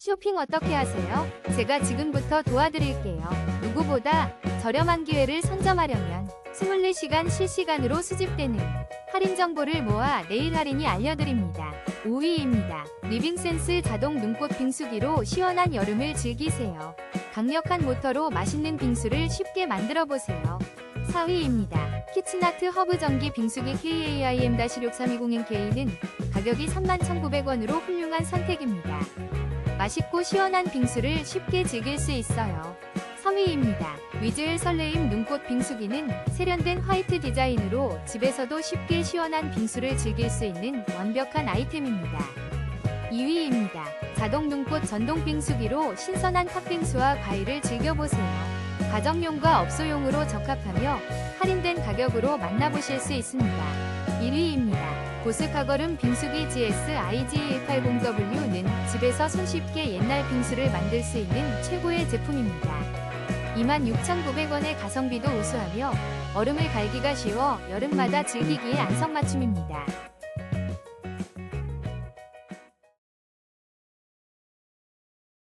쇼핑 어떻게 하세요? 제가 지금부터 도와드릴게요. 누구보다 저렴한 기회를 선점하려면 24시간 실시간으로 수집되는 할인 정보를 모아 내일 할인이 알려드립니다. 5위입니다. 리빙센스 자동 눈꽃 빙수기로 시원한 여름을 즐기세요. 강력한 모터로 맛있는 빙수를 쉽게 만들어 보세요. 4위입니다. 키친아트 허브 전기 빙수기 KAIM-6320NK는 가격이 31,900원으로 훌륭한 선택입니다. 맛있고 시원한 빙수를 쉽게 즐길 수 있어요. 3위입니다. 위즈엘 설레임 눈꽃 빙수기는 세련된 화이트 디자인으로 집에서도 쉽게 시원한 빙수를 즐길 수 있는 완벽한 아이템입니다. 2위입니다. 자동 눈꽃 전동 빙수기로 신선한 팥빙수와 과일을 즐겨보세요. 가정용과 업소용으로 적합하며 할인된 가격으로 만나보실 수 있습니다. 1위입니다. 보스카거름 빙수기 GS IG180W는 집에서 손쉽게 옛날 빙수를 만들 수 있는 최고의 제품입니다. 26,900원의 가성비도 우수하며 얼음을 갈기가 쉬워 여름마다 즐기기에 안성맞춤입니다.